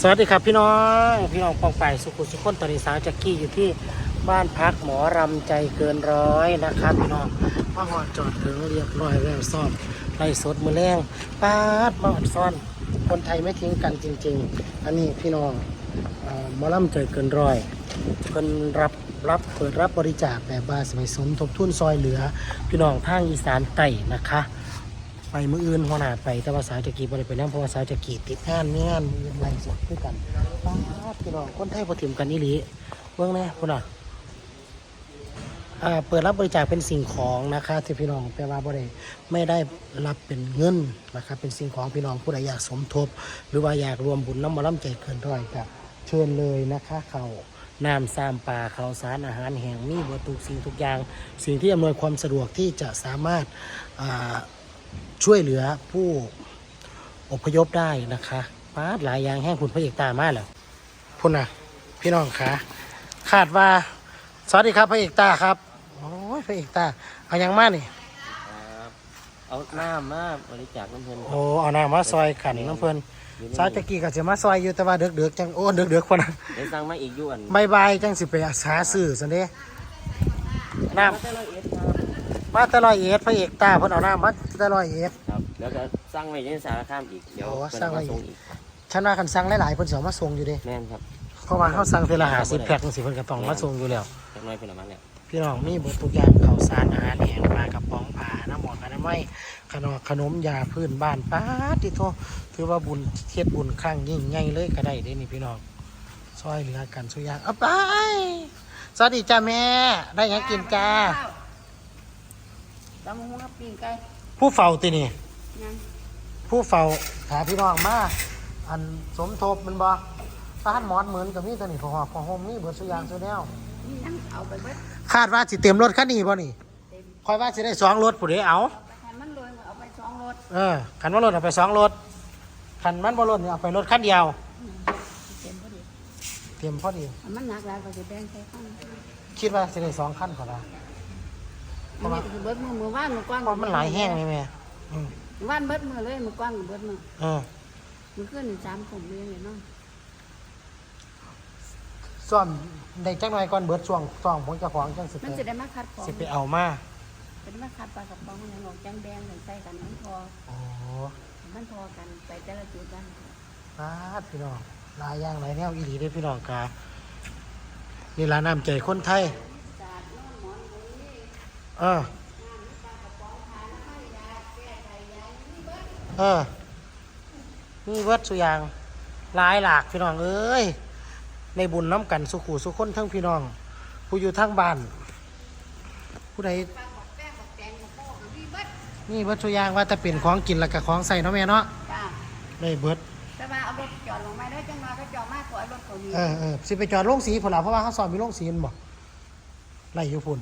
สวัสดีครับพี่น้องพี่น้องปองไปสุขุสุขคนตอนนี้สาวจักกี้อยู่ที่บ้านพักหมอรำใจเกินร้อยนะครับพี่น้องมาหอดจอดถึงเรียบร้อยแล้วซ่อมไล่สดมือแรงปาดมาหอดซ่อน คนไทยไม่ทิ้งกันจริง ๆ อันนี้พี่น้องหมอรำใจเกินร้อยเพิ่นรับรับเปิดรับบริจาคแบบบาสมัยสมทบทุนซอยเหลือ พี่น้องทางอีสานใต้นะคะ ไปมืออื่นหัวหน้าไปแต่ว่าสาวจะกีบริไปนั่งเพราะว่าสาวจะกีติดงานมีงานมืออื่นไรสดด้วยกันป้าดพี่น้องคนไทยพอถิ่มกันนี่หลีเบื้องแน่พุ่นอะอ่าเปิดรับบริจาคเป็นสิ่งของนะคะที่พี่น้องแปลว่าบ่ได้ไม่ได้รับเป็นเงินนะครับเป็นสิ่งของพี่น้องผู้ใดอยากสมทบ หรือว่าอยากรวมบุญน้ำมาล้ำใจเกินร้อยกับเชิญเลยนะคะเขาน้ำสามปลาเขาวสารอาหารแห่งมีบทุกสิ่งทุกอย่าง สิ่งที่อำนวยความสะดวกที่จะสามารถ ช่วยเหลือผู้อพยพได้นะคะป้าดหลายอย่างแห้งคุณพระเอกตามาแล้วพุ่นนะพี่น้องคะคาดว่า สวัสดีครับพระเอกตาครับโอ้ยพระเอกตาเอายังมานี่ครับเอาหน้ามาบริจาคน้ำเงิน โอ้เอาหน้ามาซอยขันน้ำเพลินสาวตะกี้ก็จะมาซอยอยู่แต่ว่าเดือกเดือกๆจังโอ้เดือกเดือกๆคนนะได้สั่งมาอีกอยวนบายบายจังสิไปหาซื้อสันเด้น้มาแต่ละเอ็ดครับำ มาแตลอยเอ็ดพระเอกตาเพิ่นเอาน้ำมาแตลอยเอ็ด ครับ แล้วก็สั่งไว้ในสารคามอีก เดี๋ยวโอ้เพิ่นสั่งไว้ มาส่งอีกฉันว่าคันสั่งหลายๆเพิ่นสิเอามาส่งอยู่เด้แม่นครับเพราะว่าเขาสั่งเทอละหาสิบแพ็คจังสิเพิ่นก็ต้องมาส่งอยู่แล้ว จักหน้อยเพิ่นเอามาแล้วพี่น้องมีเบิดทุกอย่างข้าวสารอาหารแห้งปลากระป๋องผ้าน้ำหมอกอนามัยขนมขนมยาพื้นบ้านป้าดที่โทถือว่าบุญเทียดบุญครั้งยิ่งใหญ่เลยก็ได้เด้นี่พี่น้องซอยเหลือกันสุกอยางเอาไปสวัสดีจ้าแม่ ได้หยังกินจ้า ตำหูกับปิ้งไก่ผู้เฝ้าตินี่ ยัง ผู้เฝ้าหาพี่น้องมาอันสมทบแมันบ่ป้านหมอนเหมือนกับนี่ตัวนี้พอหอบพอหมนี่เบิดสุกอยางสุแนว นี่ยังเอาไปเบิดคาดว่าสิเต็มรถคันนี้บ่นี่คอยว่าสิได้สองรถผู้ใดเอาไปให้มันเลยเอาไปสองรถเออขันว่ารถเอาไปสองรถขันมันบ่รถเนี่ยเอาไปรถคันเดียวเต็มพอดีเตรียมพอดีถ้ามันหนักหลายก็จะแบ่งใส่ข้างคิดว่าจะได้สองคันก่อนละ อันนี้ก็คือเบิดมือมือว่านมือกว้างเพราะมันหลายแห้งนี่แม่อืมว่านเบิดมือเลยมือกว้างกับเบิดมือเออมือขึ้นสามผมเรียงเลยเนาะซ่อมได้จักหน่อยก่อนเบิดช่วงช่วงของเจ้าของจังสิมันไปจะได้มาคัดของสิไปเอามาเป็นมาคัดปลากระป๋องอย่างหอกแจงแบงกันใส่กันมันพอโอ้มันพอกันไปแต่ละจุดกันปาดพี่น้องหลายอย่างหลายแนวอีหลีได้อพี่น้องกานี่ละน้ำใจคนไทย เออเออนี่เบิดสุอยางหลายหลากพี่น้องเอ้ยในบุญน้ำกันสุขูสุขคนทั้งพี่น้อง ผู้อยู่ทั้งบ้าน ผู้ใดนี่เบิดสุอยางว่าแต่เป็นของกินแล้วก็ของใส่เนาะแม่เนาะจ้าได้เบิดแต่ว่าเอารถจอดลงมาได้จังมาก็จอดมากกว่ารถเขาดีเออเออสิไปจอดโรงสีพุ่นล่ะเพราะว่าเขาสอนมีโรงสีนั่นบ่ไล่อยู่พุ่น